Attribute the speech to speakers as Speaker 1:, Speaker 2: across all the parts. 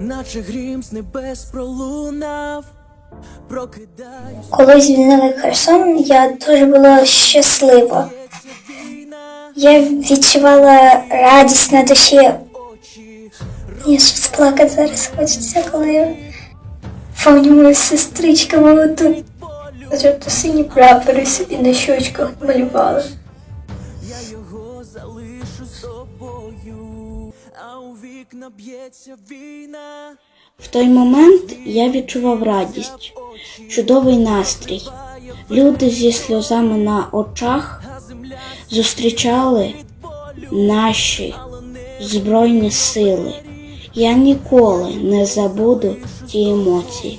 Speaker 1: наче грім з небес пролунав, прокидаюсь,
Speaker 2: Коли звільнили Херсон, я дуже була щаслива. Я відчувала радість на душі. Мені щось плакати зараз хочеться, коли я помню мою сестричку молоду. Жовто сині прапори собі на щочках малювала.
Speaker 1: Тобою, а у вікна б'ється війна,
Speaker 3: В той момент я відчував радість, чудовий настрій. Люди зі сльозами на очах зустрічали наші збройні сили. Я ніколи не забуду ті емоції.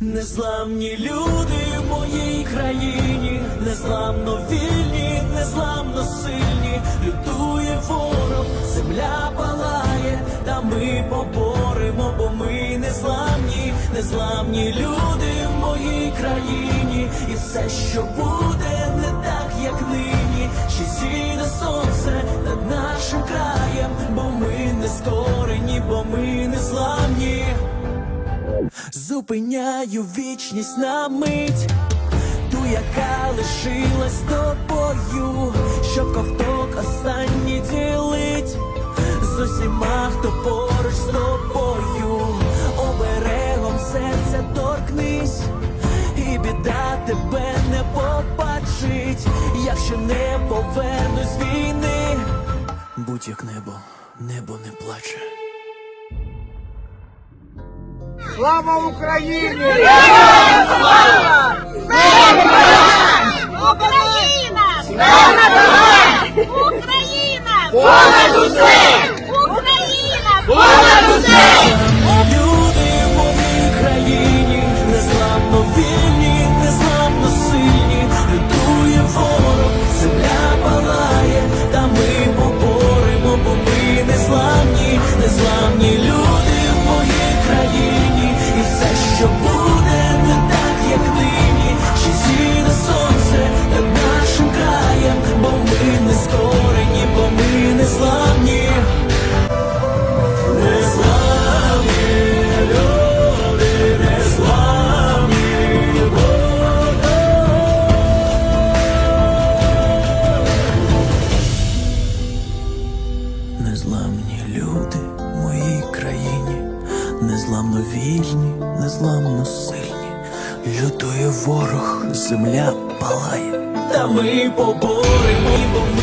Speaker 1: Незламні люди в моїй країні, незламно вільні, незламно сильні, лютує ворог, земля палає, та ми поборемо, бо ми незламні, незламні люди в моїй країні, і все, що буде, не так, як нині, ще зійде сонце над нашим краєм, бо ми не скорені, бо ми незламні. Зупиняю вічність на мить, ту, яка лишилась з хто поруч з тобою, оберегом серця торкнись, і біда тебе не побачить, якщо не повернусь з війни, будь як небо, небо не плаче.
Speaker 4: Слава Україні!
Speaker 5: Україна! Україна! Понад усе!
Speaker 1: Незламні люди в моїй країні, незламно вільні, незламно сильні. Лютує ворог, земля палає. Та ми поборемо.